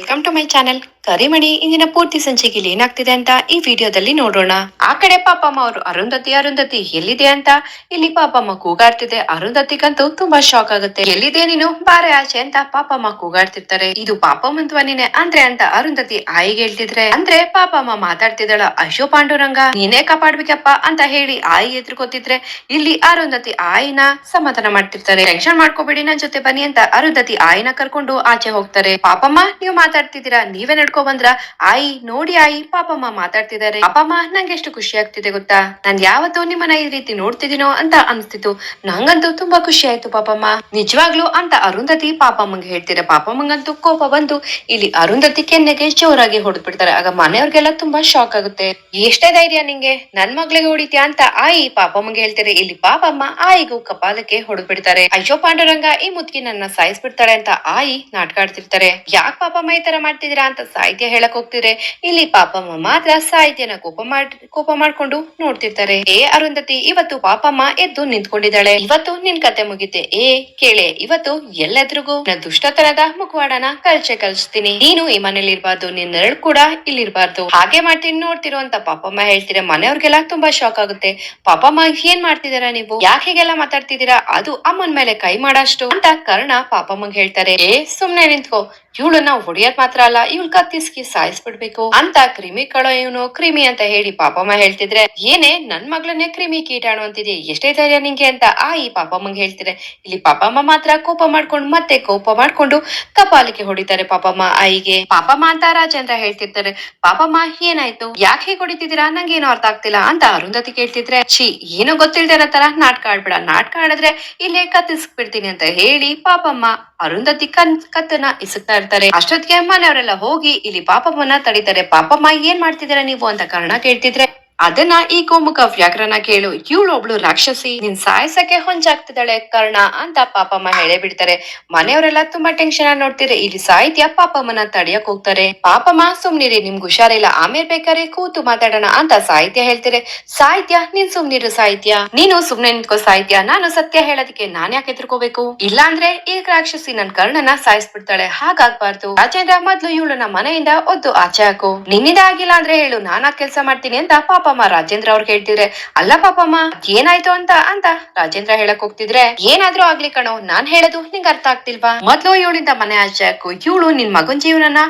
Welcome to my channel channel ಕರಿಮಣಿ ಇಂದಿನ ಪೂರ್ತಿ ಸಂಚಿಕೆಯಲ್ಲಿ ಏನಾಗ್ತಿದೆ ಅಂತ ಈ ವಿಡಿಯೋದಲ್ಲಿ ನೋಡೋಣ. ಆ ಕಡೆ ಪಾಪಮ್ಮ ಅವರು ಅರುಂಧತಿ ಅರುಂಧತಿ ಎಲ್ಲಿದೆ ಅಂತ? ಇಲ್ಲಿ ಪಾಪಮ್ಮ ಕೂಗಾಡ್ತಿದೆ. ಅರುಂಧತಿಗಂತೂ ತುಂಬಾ ಶಾಕ್ ಆಗುತ್ತೆ. ಎಲ್ಲಿದೆ ನೀನು? ಬಾರೆ ಆಚೆ ಅಂತ ಪಾಪಮ್ಮ ಕೂಗಾಡ್ತಿರ್ತಾರೆ. ಇದು ಪಾಪಮ್ಮನ್ ಧ್ವನಿನೇ. ಅಂದ್ರೆ ಅಂತ ಅರುಂಧತಿ ಆಯಿಗೆ ಹೇಳ್ತಿದ್ರೆ, ಅಂದ್ರೆ ಪಾಪಮ್ಮ ಮಾತಾಡ್ತಿದ್ದಾಳ ಅಶೋ ಪಾಂಡುರಂಗ. ನೀನೇ ಕಾಪಾಡ್ಬೇಕಪ್ಪ ಅಂತ ಹೇಳಿ ಆಯಿ ಎದುರ್ಕೋತಿದ್ರೆ, ಇಲ್ಲಿ ಅರುಂಧತಿ ಆಯಿನ ಸಮಾಧಾನ ಮಾಡ್ತಿರ್ತಾರೆ. ಟೆನ್ಷನ್ ಮಾಡ್ಕೋಬೇಡಿ ನನ್ ಜೊತೆ ಬನ್ನಿ ಅಂತ ಅರುಂಧತಿ ಆಯಿನ ಕರ್ಕೊಂಡು ಆಚೆ ಹೋಗ್ತಾರೆ. ಪಾಪಮ್ಮ ನೀವು ಮಾತಾಡ್ತಿದ್ದೀರಾ? ನೀವೇ ನಡ್ಕೊ ಬಂದ್ರ, ಆಯಿ, ನೋಡಿ ಆಯಿ, ಪಾಪಮ್ಮ ಮಾತಾಡ್ತಿದ್ದಾರೆ ಪಾಪಮ್ಮ ನಂಗೆ ಎಷ್ಟು ಖುಷಿ ಆಗ್ತಿದೆ ಗೊತ್ತಾ? ನಾನ್ ಯಾವತ್ತೂ ನಿಮ್ಮನ್ನ ಈ ರೀತಿ ನೋಡ್ತಿದ್ದೀನೋ ಅಂತ ಅನ್ಸ್ತಿತ್ತು. ನಂಗಂತೂ ತುಂಬಾ ಖುಷಿ ಆಯ್ತು ಪಾಪಮ್ಮ. ನಿಜವಾಗ್ಲೂ? ಅಂತ ಅರುಂಧತಿ ಪಾಪಮ್ಮಂಗೆ ಹೇಳ್ತಿದ್ರೆ ಪಾಪಮ್ಮಂಗಂತೂ ಕೋಪ ಬಂದು, ಇಲ್ಲಿ ಅರುಂಧತಿ ಕೆನ್ನೆಗೆ ಜೋರಾಗಿ ಹೊಡೆದ್ಬಿಡ್ತಾರೆ. ಆಗ ಮನೆಯವ್ರಿಗೆಲ್ಲ ತುಂಬಾ ಶಾಕ್ ಆಗುತ್ತೆ. ಎಷ್ಟೇ ಧೈರ್ಯ ನಿಂಗೆ, ನನ್ ಮಗ್ಳಿಗೆ ಹೊಡಿತ್ಯಾ ಅಂತ? ಆಯಿ, ಪಾಪಮ್ಮಂಗೆ ಹೇಳ್ತಾರೆ ಇಲ್ಲಿ ಪಾಪಮ್ಮ ಆಯಿಗೂ ಕಪಾಲಕ್ಕೆ ಹೊಡೆದ್ಬಿಡ್ತಾರೆ. ಅಯ್ಯೋ ಪಾಂಡುರಂಗ, ಈ ಮುದ್ಕಿ ನನ್ನ ಸಾಯಿಸ್ಬಿಡ್ತಾಳೆ ಅಂತ ಆಯಿ ನಾಟಕ ಯಾಕೆ ಯಾಕ್ ಪಾಪಮ್ಮ ಈ ತರ ಮಾಡ್ತಿದ್ದೀರಾ? ಅಂತ ಸಾಹಿತ್ಯ ಹೇಳಕ್ ಹೋಗ್ತಿದ್ರೆ ಇಲ್ಲಿ ಪಾಪಮ್ಮ ಮಾತ್ರ ಸಾಹಿತ್ಯನ ಕೋಪ ಮಾಡ್, ಕೋಪ ಮಾಡ್ಕೊಂಡು ನೋಡ್ತಿರ್ತಾರೆ. ಏ ಅರುಂಧತಿ, ಇವತ್ತು ಪಾಪಮ್ಮ ಎದ್ದು ನಿಂತ್ಕೊಂಡಿದ್ದಾಳೆ. ಇವತ್ತು ನಿನ್ ಕತೆ ಮುಗಿತೆ. ಏ ಕೇಳೆ, ಇವತ್ತು ಎಲ್ಲದ್ರಿಗೂ? ದುಷ್ಟತನದ ಮುಖವಾಡನ ಕಲ್ಚೆ ಕಲ್ಸ್ತೀನಿ ನೀನು ಈ ಮನೇಲಿ ಇರ್ಬಾರ್ದು ನಿನ್ನ ನೆರಳು ಕೂಡ ಇಲ್ಲಿರ್ಬಾರ್ದು. ಹಾಗೆ ಮಾಡ್ತೀನಿ ನೋಡ್ತಿರೋ ಅಂತ ಪಾಪಮ್ಮ ಹೇಳ್ತೀರಾ ಮನೆಯವ್ರಿಗೆಲ್ಲ ತುಂಬಾ ಶಾಕ್ ಆಗುತ್ತೆ. ಪಾಪಮ್ಮ ಏನ್ ಮಾಡ್ತಿದ್ದೀರಾ ನೀವು? ಯಾಕೆ ಹೀಗೆಲ್ಲ ಮಾತಾಡ್ತಿದ್ದೀರಾ? ಅದು ಅಮ್ಮನ್ ಮೇಲೆ ಕೈ ಮಾಡಷ್ಟು ಅಂತ ಕರ್ಣ ಪಾಪಮ್ಮಂಗ್ ಹೇಳ್ತಾರೆ. ಏ ಸುಮ್ನೆ ನಿಂತ್ಕೋ. ಇವಳನ್ನ ಹೊಡಿಯೋದ್ ಮಾತ್ರ ಅಲ್ಲ, ಇವಳ್ ಕತ್ತಿಸ್ಕಿ ಸಾಯಿಸ್ಬಿಡ್ಬೇಕು? ಅಂತ ಕ್ರಿಮಿ ಕಳೋ ಇವನು. ಕ್ರಿಮಿ ಅಂತ ಹೇಳಿ ಪಾಪಮ್ಮ ಹೇಳ್ತಿದ್ರೆ, ಏನೇ ನನ್ ಮಗಳನ್ನೇ ಕ್ರಿಮಿ ಕೀಟಾಣು ಅಂತಿದೆ ಎಷ್ಟೇ ಧೈರ್ಯ ನಿಂಗೆ ಅಂತ ಆ ಈ ಪಾಪಮ್ಮಂಗ್ ಹೇಳ್ತಿದ್ರೆ, ಇಲ್ಲಿ ಪಾಪಮ್ಮ ಮಾತ್ರ ಕೋಪ ಮಾಡ್ಕೊಂಡು ಮತ್ತೆ ಕೋಪ ಮಾಡ್ಕೊಂಡು ಕಪಾಲಿಗೆ ಹೊಡಿತಾರೆ ಪಾಪಮ್ಮ ಆಯಿಗೆ ಪಾಪಮ್ಮ ಅಂತ ರಾಜೇಂದ್ರ ಹೇಳ್ತಿರ್ತಾರೆ. ಪಾಪಮ್ಮ ಏನಾಯ್ತು? ಯಾಕೆ ಹೀಗೆ ಹೊಡಿತಿದ್ದೀರಾ? ನಂಗೇನು ಅರ್ಥ ಆಗ್ತಿಲ್ಲ ಅಂತ ಅರುಂಧತಿ ಕೇಳ್ತಿದ್ರೆ, ಛೀ, ಏನೋ ಗೊತ್ತಿಲ್ದಿರೋ ತರ ನಾಟಕ ಆಡ್ಬೇಡ. ನಾಟಕ ಆಡಿದ್ರೆ ಇಲ್ಲೇ ಕತ್ತಿಸ್ಬಿಡ್ತೀನಿ ಅಂತ ಹೇಳಿ ಪಾಪಮ್ಮ ಅರುಂಧತಿ ಕನ್ ಕತ್ತನ ಇಸುತ್ತಾ ಇರ್ತಾರೆ. ಅಷ್ಟೊತ್ತಿಗೆ ಮನೆಯವರೆಲ್ಲ ಹೋಗಿ ಇಲ್ಲಿ ಪಾಪವನ್ನ ತಡೀತಾರೆ ಪಾಪಮ್ಮ ಏನ್ ಮಾಡ್ತಿದ್ದೀರಾ ನೀವು ಅಂತ ಕಾರಣ ಕೇಳ್ತಿದ್ರೆ ಅದನ್ನ ಈ ಕೋಮುಖ ವ್ಯಾಕರಣ ಕೇಳು. ಇವಳು ಒಬ್ಳು ರಾಕ್ಷಸಿ. ನಿನ್ ಸಾಯಸಕ್ಕೆ ಹೊಂಚಾಗ್ತಿದ್ದಾಳೆ ಕರ್ಣ ಅಂತ ಪಾಪಮ್ಮ ಹೇಳೇ ಬಿಡ್ತಾರೆ. ಮನೆಯವರೆಲ್ಲ ತುಂಬಾ ಟೆನ್ಷನ್ ನೋಡ್ತಿದ್ರೆ ಇಲ್ಲಿ ಸಾಹಿತ್ಯ ಪಾಪಮ್ಮನ ತಡಿಯಕ್ ಹೋಗ್ತಾರೆ. ಪಾಪಮ್ಮ, ಸುಮ್ನಿರಿ, ನಿಮ್ಗೆ ಹುಷಾರಿಲ್ಲ. ಆಮೇಲೆ ಬೇಕಾದ್ರೆ ಕೂತು ಮಾತಾಡೋಣ ಅಂತ ಸಾಹಿತ್ಯ ಹೇಳ್ತಾರೆ ಸಾಹಿತ್ಯ, ನೀನ್ ಸುಮ್ನಿರು ಸಾಹಿತ್ಯ. ನೀನು ಸುಮ್ನೆ ನಿಂತ್ಕೋ ಸಾಹಿತ್ಯ. ನಾನು ಸತ್ಯ ಹೇಳೋದಕ್ಕೆ ನಾನ್ ಯಾಕೆ ಎದುರ್ಕೋಬೇಕು ಇಲ್ಲಾಂದ್ರೆ ಈ ರಾಕ್ಷಸಿ ನನ್ ಕರ್ಣನ ಸಾಯಿಸ್ಬಿಡ್ತಾಳೆ. ಹಾಗಾಗ್ಬಾರ್ದು. ರಾಜೇಂದ್ರ, ಮೊದ್ಲು ಇವಳನ್ನ ಮನೆಯಿಂದ ಒದ್ದು ಆಚೆ ಹಾಕು. ನಿನ್ನಿಂದ ಆಗಿಲ್ಲ ಅಂದ್ರೆ ಹೇಳು. ನಾನಾ ಕೆಲ್ಸ ಮಾಡ್ತೀನಿ ಅಂತ ಪಾಪಮ್ಮ ರಾಜೇಂದ್ರ ಅವ್ರು ಹೇಳ್ತಿದ್ರೆ, ಅಲ್ಲ ಪಾಪಮ್ಮ ಏನಾಯ್ತು ಅಂತ ಅಂತ ರಾಜೇಂದ್ರ ಹೇಳಕ್ ಹೋಗ್ತಿದ್ರೆ, ಏನಾದ್ರೂ ಆಗ್ಲಿ ಕಣೋ, ನಾನ್ ಹೇಳೋದು ನಿಂಗ್ ಅರ್ಥ ಆಗ್ತಿಲ್ವಾ? ಮೊದ್ಲು ಇವಳಿಂದ ಮನೆ ಆಚೆ ಇವಳು ನಿನ್ ಮಗನ್ ಜೀವನನ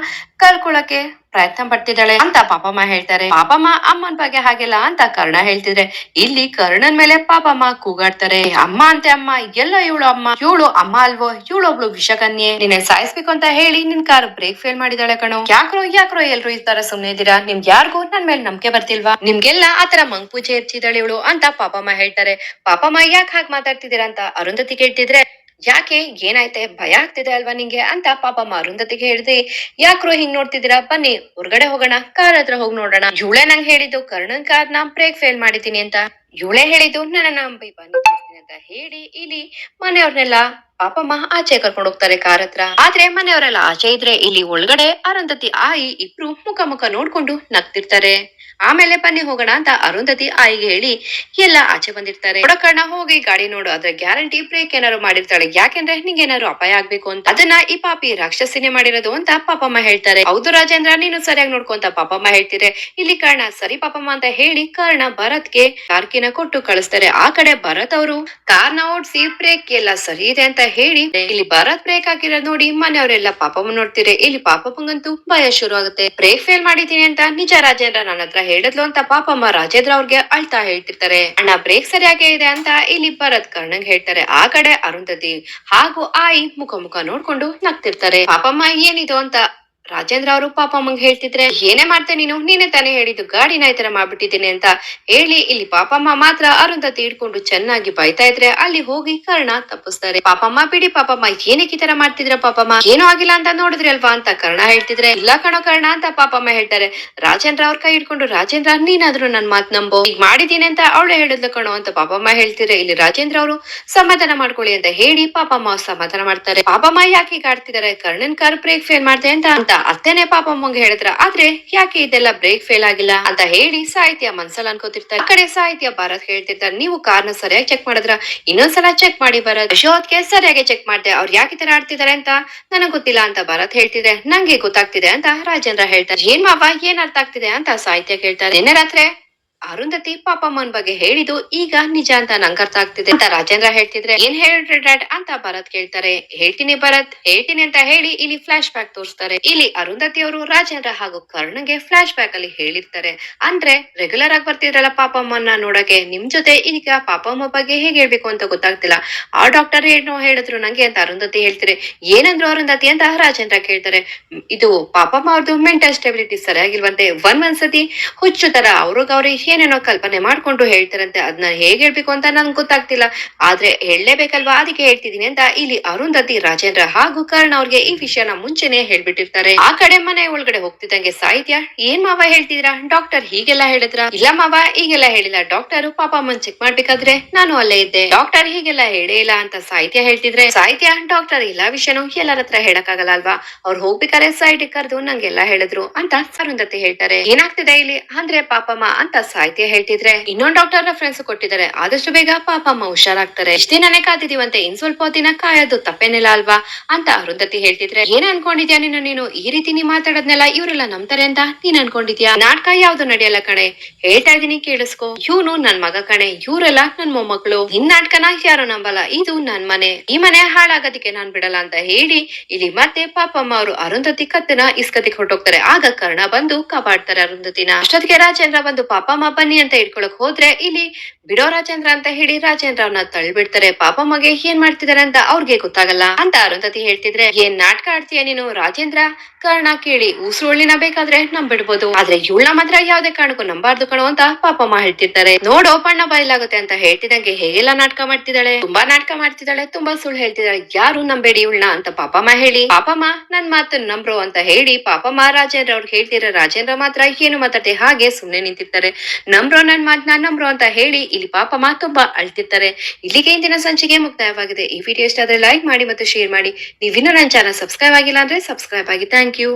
ಕಳ್ಕೊಳಕ್ಕೆ ಪ್ರಯತ್ನ ಪಡ್ತಿದ್ದಾಳೆ ಅಂತ ಪಾಪಮ್ಮ ಹೇಳ್ತಾರೆ. ಪಾಪಮ್ಮ ಅಮ್ಮನ್ ಬಗ್ಗೆ ಹಾಗೆಲ್ಲ ಅಂತ ಕರ್ಣ ಹೇಳ್ತಿದ್ರೆ, ಇಲ್ಲಿ ಕರ್ಣನ್ ಮೇಲೆ ಪಾಪಮ್ಮ ಕೂಗಾಡ್ತಾರೆ. ಅಮ್ಮ ಅಂತೆ ಅಮ್ಮ, ಎಲ್ಲ ಇವಳು ಅಮ್ಮ ಇವಳು ಅಮ್ಮ ಅಲ್ವೋ, ಇವಳೊಬ್ಳು ವಿಷಕನ್ಯೆ. ನಿನ್ನೆ ಸಾಯಿಸ್ಬೇಕು ಅಂತ ಹೇಳಿ ನಿನ್ ಕಾರ್ ಬ್ರೇಕ್ ಫೇಲ್ ಮಾಡಿದಾಳೆ ಕಣೋ. ಯಾಕ್ರೋ ಯಾಕ್ರೋ ಎಲ್ರು ಈ ತರ ಸುಮ್ನೆ ಇದೀರಾ ನಿಮ್ಗೆ ಯಾರಿಗೂ ನನ್ ಮೇಲೆ ನಂಬಿಕೆ ಬರ್ತಿಲ್ವಾ? ನಿಮ್ಗೆಲ್ಲ ಆತರ ಮಂಗ್ ಪೂಜೆ ಇರ್ತಿದ್ದಾಳೆ ಇವಳು ಅಂತ ಪಾಪಮ್ಮ ಹೇಳ್ತಾರೆ. ಪಾಪಮ್ಮ ಯಾಕೆ ಹಾಗೆ ಮಾತಾಡ್ತಿದ್ದೀರಾ ಅಂತ ಅರುಂಧತಿ ಕೇಳ್ತಿದ್ರೆ ಯಾಕೆ, ಏನಾಯ್ತೆ, ಭಯ ಆಗ್ತಿದೆ ಅಲ್ವಾ ನಿಂಗೆ ಅಂತ ಪಾಪ ಮಾರುಂದತಿಗೆ ಹೇಳಿದೆ ಯಾಕ್ರೋ ಹಿಂಗ್ ನೋಡ್ತಿದ್ದೀರಾ? ಬನ್ನಿ, ಹೊರಗಡೆ ಹೋಗೋಣ, ಕಾರ್ ಹತ್ರ ಹೋಗಿ ನೋಡೋಣ. ಇವಳೆ ನಂಗೆ ಹೇಳಿದ್ದು, ಕರ್ಣನ್ ಕಾರ್ ನಾ ಬ್ರೇಕ್ ಫೇಲ್ ಮಾಡಿದ್ದೀನಿ ಅಂತ. ಇವಳೆ ಹೇಳಿದ್ದು, ನನ್ನ ಅಂಬಿ ಬನ್ನಿ ಅಂತ ಹೇಳಿ ಇಲ್ಲಿ ಮನೆಯವ್ರನ್ನೆಲ್ಲ ಪಾಪಮ್ಮ ಆಚೆ ಕರ್ಕೊಂಡು ಹೋಗ್ತಾರೆ ಕಾರ್ ಹತ್ರ. ಆದ್ರೆ ಮನೆಯವರೆಲ್ಲ ಆಚೆ ಇದ್ರೆ ಇಲ್ಲಿ ಒಳಗಡೆ ಅರುಂಧತಿ ಆಯಿ ಇಬ್ರು ಮುಖ ಮುಖ ನೋಡ್ಕೊಂಡು ನಗ್ತಿರ್ತಾರೆ. ಆಮೇಲೆ ಬನ್ನಿ ಹೋಗೋಣ ಅಂತ ಅರುಂಧತಿ ಆಯಿಗೆ ಹೇಳಿ ಎಲ್ಲ ಆಚೆ ಬಂದಿರ್ತಾರೆ. ಕೊಡಕಣ್ಣ ಹೋಗಿ ಗಾಡಿ ನೋಡು, ಅದ್ರ ಗ್ಯಾರಂಟಿ ಬ್ರೇಕ್ ಏನಾರು ಮಾಡಿರ್ತಾಳೆ. ಯಾಕೆಂದ್ರೆ ನಿಂಗೆ ಏನಾರು ಅಪಾಯ ಆಗ್ಬೇಕು ಅಂತ. ಅದನ್ನ ಈ ಪಾಪಿ ರಾಕ್ಷಸಿನೇ ಮಾಡಿರೋದು ಅಂತ ಪಾಪಮ್ಮ ಹೇಳ್ತಾರೆ. ಹೌದು ರಾಜೇಂದ್ರ, ನೀನು ಸರಿಯಾಗಿ ನೋಡ್ಕೊಂತ ಪಾಪಮ್ಮ ಹೇಳ್ತಿದ್ರೆ, ಇಲ್ಲಿ ಕರ್ಣ ಸರಿ ಪಾಪಮ್ಮ ಅಂತ ಹೇಳಿ ಕರ್ಣ ಭರತ್ಗೆ ಕಾರ್ಕಿನ ಕೊಟ್ಟು ಕಳಿಸ್ತಾರೆ. ಆ ಕಡೆ ಭರತ್ ಅವರು ಕಾರ್ನ ಓಡಿಸಿ ಬ್ರೇಕ್ ಎಲ್ಲ ಸರಿ ಇದೆ ಅಂತ ಹೇಳಿ, ಇಲ್ಲಿ ಭರತ್ ಬ್ರೇಕ್ ಹಾಕಿರೋದ್ ನೋಡಿ ಮನೆಯವರೆಲ್ಲ ಪಾಪಮ್ಮ ನೋಡ್ತಿರೆ ಇಲ್ಲಿ ಪಾಪಮ್ಮಂಗಂತೂ ಭಯ ಶುರು ಆಗುತ್ತೆ. ಬ್ರೇಕ್ ಫೇಲ್ ಮಾಡಿದೀನಿ ಅಂತ ನಿಜ ರಾಜೇಂದ್ರ ನನ್ನ ಹತ್ರ ಹೇಳಿದ್ಲು ಅಂತ ಪಾಪಮ್ಮ ರಾಜೇಂದ್ರ ಅವ್ರಿಗೆ ಅಳ್ತಾ ಹೇಳ್ತಿರ್ತಾರೆ. ಅಣ್ಣ ಬ್ರೇಕ್ ಸರಿಯಾಗೇ ಇದೆ ಅಂತ ಇಲ್ಲಿ ಭರತ್ ಕರ್ಣಂಗ್ ಹೇಳ್ತಾರೆ. ಆ ಕಡೆ ಅರುಂಧತಿ ಹಾಗೂ ಆಯಿ ಮುಖ ಮುಖ ನೋಡ್ಕೊಂಡು ನಗ್ತಿರ್ತಾರೆ. ಪಾಪಮ್ಮ, ಏನಿದು? ಅಂತ ರಾಜೇಂದ್ರ ಅವರು ಪಾಪಮ್ಮಂಗ್ ಹೇಳ್ತಿದ್ರೆ, ಏನೇ ಮಾಡ್ತೆ ನೀನು? ನೀನೆ ತಾನೇ ಹೇಳಿದ್ದು ಗಾಡಿನ ಈ ತರ ಮಾಡ್ಬಿಟ್ಟಿದ್ದೀನಿ ಅಂತ ಹೇಳಿ ಇಲ್ಲಿ ಪಾಪಮ್ಮ ಮಾತ್ರ ಅರುಂಧತಿ ಹಿಡ್ಕೊಂಡು ಚೆನ್ನಾಗಿ ಬೈತಾ ಇದ್ರೆ ಅಲ್ಲಿ ಹೋಗಿ ಕರ್ಣ ತಪ್ಪಿಸ್ತಾರೆ. ಪಾಪಮ್ಮ ಬಿಡಿ ಪಾಪಮ್ಮ ಏನಕ್ಕೆ ಈ ತರ ಮಾಡ್ತಿದ್ರ ಪಾಪಮ್ಮ ಏನೂ ಆಗಿಲ್ಲ ಅಂತ ನೋಡಿದ್ರಿ ಅಲ್ವಾ ಅಂತ ಕರ್ಣ ಹೇಳ್ತಿದ್ರೆ, ಇಲ್ಲ ಕಣೋ ಕರ್ಣ ಅಂತ ಪಾಪಮ್ಮ ಹೇಳ್ತಾರೆ. ರಾಜೇಂದ್ರ ಅವ್ರ ಕೈ ಹಿಡ್ಕೊಂಡು, ರಾಜೇಂದ್ರ, ನೀನಾದ್ರೂ ನನ್ ಮಾತ್ ನಂಬೋ. ಈಗ ಮಾಡಿದೀನಿ ಅಂತ ಅವಳೆ ಹೇಳಿದ್ಲು ಕಣೋ ಅಂತ ಪಾಪಮ್ಮ ಹೇಳ್ತಿದ್ರೆ, ಇಲ್ಲಿ ರಾಜೇಂದ್ರ ಅವರು, ಸಮಾಧಾನ ಮಾಡ್ಕೊಳ್ಳಿ ಅಂತ ಹೇಳಿ ಪಾಪಮ್ಮ ಸಮಾಧಾನ ಮಾಡ್ತಾರೆ. ಪಾಪಮ್ಮ ಯಾಕೆ ಈಗ ಕರ್ಣನ್ ಕಾರ್ ಬ್ರೇಕ್ ಫೇಲ್ ಮಾಡ್ದೆ ಅಂತ ಅಂತ. ಅತ್ತೆನೆ ಅಮ್ಮಂಗ ಹೇಳಿದ್ರ, ಆದ್ರೆ ಯಾಕೆ ಇದೆಲ್ಲ ಬ್ರೇಕ್ ಫೇಲ್ ಆಗಿಲ್ಲ ಅಂತ ಹೇಳಿ ಸಾಹಿತ್ಯ ಮನ್ಸಲ್ಲಿ ಅನ್ಕೋತಿರ್ತಾರೆ. ಕಡೆ ಸಾಹಿತ್ಯ ಭಾರತ್ ಹೇಳ್ತಿರ್ತಾರೆ, ನೀವು ಕಾರ್ನ ಸರಿಯಾಗಿ ಚೆಕ್ ಮಾಡಿದ್ರ, ಇನ್ನೊಂದ್ಸಲ ಚೆಕ್ ಮಾಡಿ ಭರತ್. ಯಶೋದ್ಗೆ ಸರಿಯಾಗಿ ಚೆಕ್ ಮಾಡ್ದೆ, ಅವ್ರು ಯಾಕೆ ತರ ಆಡ್ತಿದಾರೆ ಅಂತ? ನನಗ್ ಗೊತ್ತಿಲ್ಲ ಅಂತ ಭಾರತ್ ಹೇಳ್ತಿದೆ. ನಂಗೆ ಗೊತ್ತಾಗ್ತಿದೆ ಅಂತ ರಾಜೇಂದ್ರ ಹೇಳ್ತಾರೆ. ಏನ್ ಮಾವ, ಏನ್ ಅರ್ಥ ಆಗ್ತಿದೆ ಅಂತ ಸಾಹಿತ್ಯ ಕೇಳ್ತಾರೆ. ನಿನ್ನೆ ರಾತ್ರಿ ಅರುಂಧತಿ ಪಾಪಮ್ಮನ್ ಬಗ್ಗೆ ಹೇಳಿದ್ದು ಈಗ ನಿಜ ಅಂತ ನಂಗೆ ಅರ್ಥ ಆಗ್ತಿದೆ ಅಂತ ರಾಜೇಂದ್ರ ಹೇಳ್ತಿದ್ರೆ ಏನ್ ಹೇಳ್ರಿ ಡ್ಯಾಡ್? ಅಂತ ಭರತ್ ಕೇಳ್ತಾರೆ. ಹೇಳ್ತೀನಿ ಭರತ್ ಹೇಳ್ತೀನಿ ಅಂತ ಹೇಳಿ ಇಲ್ಲಿ ಫ್ಲಾಶ್ ಬ್ಯಾಕ್ ತೋರಿಸ್ತಾರೆ. ಇಲ್ಲಿ ಅರುಂಧತಿ ಅವರು ರಾಜೇಂದ್ರ ಹಾಗೂ ಕರ್ಣಗೆ ಫ್ಲಾಶ್ ಬ್ಯಾಕ್ ಅಲ್ಲಿ ಹೇಳಿರ್ತಾರೆ. ಅಂದ್ರೆ ರೆಗ್ಯುಲರ್ ಆಗಿ ಬರ್ತಿದ್ರಲ್ಲ ಪಾಪಮ್ಮನ್ನ ನೋಡಕ್ಕೆ. ನಿಮ್ ಜೊತೆ ಈಗ ಪಾಪಮ್ಮ ಬಗ್ಗೆ ಹೇಗೆ ಹೇಳ್ಬೇಕು ಅಂತ ಗೊತ್ತಾಗ್ತಿಲ್ಲ. ಆ ಡಾಕ್ಟರ್ ಏನೋ ಹೇಳಿದ್ರು ನಂಗೆ ಅಂತ ಅರುಂಧತಿ ಹೇಳ್ತಾರೆ ಏನಂದ್ರು ಅರುಂಧತಿ ಅಂತ ರಾಜೇಂದ್ರ ಕೇಳ್ತಾರೆ. "ಮ್, ಇದು ಪಾಪಮ್ಮ ಅವ್ರದ್ದು ಮೆಂಟಲ್ ಸ್ಟೆಬಿಲಿಟಿ ಸರಿಯಾಗಿಲ್ವಂತೆ. ಒಂದ್ ಒಂದ್ಸತಿ ಹುಚ್ಚು ತರ ಅವ್ರಿಗೆ ಅವ್ರಿಗೆ ಏನೇನೋ ಕಲ್ಪನೆ ಮಾಡ್ಕೊಂಡು ಹೇಳ್ತಾರಂತೆ ಅದನ್ನ ಹೇಗೆ ಹೇಳ್ಬೇಕು ಅಂತ ನನ್ಗೆ ಗೊತ್ತಾಗ್ತಿಲ್ಲ. ಆದ್ರೆ ಹೇಳಲೇಬೇಕಲ್ವಾ? ಅದಕ್ಕೆ ಹೇಳ್ತಿದೀನಿ ಅಂತ ಇಲ್ಲಿ ಅರುಂಧತಿ ರಾಜೇಂದ್ರ ಹಾಗೂ ಕರ್ಣ ಅವ್ರಿಗೆ ಈ ವಿಷಯನ ಮುಂಚೆನೆ ಹೇಳ್ಬಿಟ್ಟಿರ್ತಾರೆ. ಆ ಕಡೆ ಮನೆ ಒಳಗಡೆ ಹೋಗ್ತಿದ್ದಂಗೆ ಸಾಹಿತ್ಯ, ಏನ್ ಮಾವ ಹೇಳ್ತಿದ್ರಾ ಡಾಕ್ಟರ್ ಹೀಗೆಲ್ಲ ಹೇಳಿದ್ರ? ಇಲ್ಲ ಮಾವ, ಈಗೆಲ್ಲ ಹೇಳಿಲ್ಲ. ಡಾಕ್ಟರ್ ಪಾಪ ಅಮ್ಮನ್ ಚೆಕ್ ಮಾಡ್ಬೇಕಾದ್ರೆ ನಾನು ಅಲ್ಲೇ ಇದ್ದೆ. ಡಾಕ್ಟರ್ ಹೀಗೆಲ್ಲ ಹೇಳೇ ಇಲ್ಲ ಅಂತ ಸಾಹಿತ್ಯ ಹೇಳ್ತಿದ್ರೆ, ಸಾಹಿತ್ಯ, ಡಾಕ್ಟರ್ ಎಲ್ಲಾ ವಿಷಯನೂ ಎಲ್ಲರ ಹತ್ರ ಅಲ್ವಾ? ಅವ್ರು ಹೋಗ್ಬೇಕಾದ್ರೆ ಸೈಟ್ ಕರೆದು ನಂಗೆಲ್ಲ ಹೇಳಿದ್ರು ಅಂತ ಅರುಂಧತಿ ಹೇಳ್ತಾರೆ. ಏನಾಗ್ತಿದೆ ಇಲ್ಲಿ? ಅಂದ್ರೆ ಪಾಪಮ್ಮ ಅಂತ ಸಾಹಿತ್ಯ ಹೇಳ್ತಿದ್ರೆ ಇನ್ನೊಂದ್ ಡಾಕ್ಟರ್ ರೆಫರೆನ್ಸ್ ಕೊಟ್ಟಿದ್ದಾರೆ. ಆದಷ್ಟು ಬೇಗ ಪಾಪ ಅಮ್ಮ ಹುಷಾರಾಗ್ತಾರೆ. ಇಷ್ಟ ದಿನನೇ ಕಾದಿದೀವಂತೆ, ಇನ್ ಸ್ವಲ್ಪ ದಿನ ಕಾಯೋದು ತಪ್ಪೇನಿಲ್ಲ ಅಲ್ವಾ? ಅಂತ ಅರುಂಧತಿ ಹೇಳ್ತಿದ್ರೆ, ಏನ್ ಅನ್ಕೊಂಡಿದ್ಯಾ ನೀನು ನೀನು? ಈ ರೀತಿ ನೀ ಮಾತಾಡದ್ನೆಲ್ಲ ಇವರೆಲ್ಲ ನಂಬ್ತಾರೆ ಅಂತ ನೀನ್ ಅನ್ಕೊಂಡಿದ್ಯಾ? ನಾಟಕ ಯಾವ್ದು ನಡೆಯಲ್ಲ ಕಣೆ? ಹೇಳ್ತಾ ಇದೀನಿ ಕೇಳಿಸ್ಕೊ. ಇವನು ನನ್ ಮಗ ಕಣೆ. ಇವರೆಲ್ಲ ನನ್ ಮೊಮ್ಮಕ್ಕಳು. ನಿನ್ ನಾಟಕನ ಯಾರು ನಂಬಲ್ಲ? ಇದು ನನ್ ಮನೆ. ಈ ಮನೆ ಹಾಳಾಗೋದಿಕ್ಕೆ ನಾನ್ ಬಿಡಲ್ಲ ಅಂತ ಹೇಳಿ, ಇಲ್ಲಿ ಮತ್ತೆ ಪಾಪಮ್ಮ ಅವರು ಅರುಂಧತಿ ಕತ್ತಿನ ಇಸ್ಕತಿಗೆ ಹೊರಟೋಗ್ತಾರೆ. ಆಗ ಕರ್ಣ ಬಂದು ಕಾಪಾಡ್ತಾರೆ ಅರುಂಧತಿನ. ಅಷ್ಟೊತ್ತಿಗೆ ರಾಜೇಂದ್ರ ಬಂದು ಪಾಪಮ್ಮ ಬನ್ನಿ ಅಂತ ಇಟ್ಕೊಳಕ್ ಹೋದ್ರೆ ಇಲ್ಲಿ ಬಿಡೋ ರಾಜೇಂದ್ರ ಅಂತ ಹೇಳಿ ರಾಜೇಂದ್ರ ಅವ್ರನ್ನ ತಳ್ಳಿಬಿಡ್ತಾರೆ ಪಾಪಮ್ಮಗೆ ಏನ್ ಮಾಡ್ತಿದಾರೆ ಅಂತ ಅವ್ರಿಗೆ ಗೊತ್ತಾಗಲ್ಲ. ಅಂತ ಅರುಂಧತಿ ಹೇಳ್ತಿದ್ರೆ, ಏನ್ ನಾಟಕ ಆಡ್ತೀಯ ನೀನು ರಾಜೇಂದ್ರ? ಕಾರಣ ಕೇಳಿ ಉಸುರುಳಿನ ಬೇಕಾದ್ರೆ ನಂಬಿಡ್ಬೋದು. ಆದ್ರೆ ಇವಳನ್ನ ಮಾತ್ರ ಯಾವ್ದೇ ಕಾರಣಕ್ಕೂ ನಂಬಾರ್ದು ಕಣೋ ಅಂತ ಪಾಪಮ್ಮ ಹೇಳ್ತಿರ್ತಾರೆ. ನೋಡೋ ಪಣ್ಣ ಬಯಲಾಗುತ್ತೆ ಅಂತ ಹೇಳ್ತಿದಂಗೆ ಹೇಗೆಲ್ಲ ನಾಟಕ ಮಾಡ್ತಿದ್ದಾಳೆ? ತುಂಬಾ ನಾಟಕ ಮಾಡ್ತಿದ್ದಾಳೆ, ತುಂಬಾ ಸುಳ್ಳು ಹೇಳ್ತಿದ್ದಾಳೆ. ಯಾರು ನಂಬೇಡಿ ಇವಳನ್ನ ಅಂತ ಪಾಪಮ್ಮ ಹೇಳಿ. ಪಾಪಮ್ಮ ನನ್ ಮಾತನ್ನ ನಂಬ್ರು ಅಂತ ಹೇಳಿ ಪಾಪಮ್ಮ ರಾಜೇಂದ್ರ ಅವ್ರಿಗೆ ಹೇಳ್ತಿರ ರಾಜೇಂದ್ರ ಮಾತ್ರ ಏನು ಮಾತಾಡ್ತೆ ಹಾಗೆ ಸುಮ್ನೆ ನಿಂತಿರ್ತಾರೆ. ನಂಬ್ರೋ ನನ್ ಮಾತನ್ನ ನಮ್ರೋ ಅಂತ ಹೇಳಿ ಇಲ್ಲಿ ಪಾಪ ತುಂಬಾ ಅಳ್ತಿರ್ತಾರೆ. ಇಲ್ಲಿಗೆ ಇಂದಿನ ಸಂಚಿಕೆ ಮುಕ್ತಾಯವಾಗಿದೆ. ಈ ವಿಡಿಯೋ ಇಷ್ಟ ಆದ್ರೆ ಲೈಕ್ ಮಾಡಿ ಮತ್ತು ಶೇರ್ ಮಾಡಿ. ನೀವಿನ್ನೂ ನನ್ನ ಚಾನಲ್ ಸಬ್ಸ್ಕ್ರೈಬ್ ಆಗಿಲ್ಲ ಅಂದ್ರೆ ಸಬ್ಸ್ಕ್ರೈಬ್ ಆಗಿ. Thank you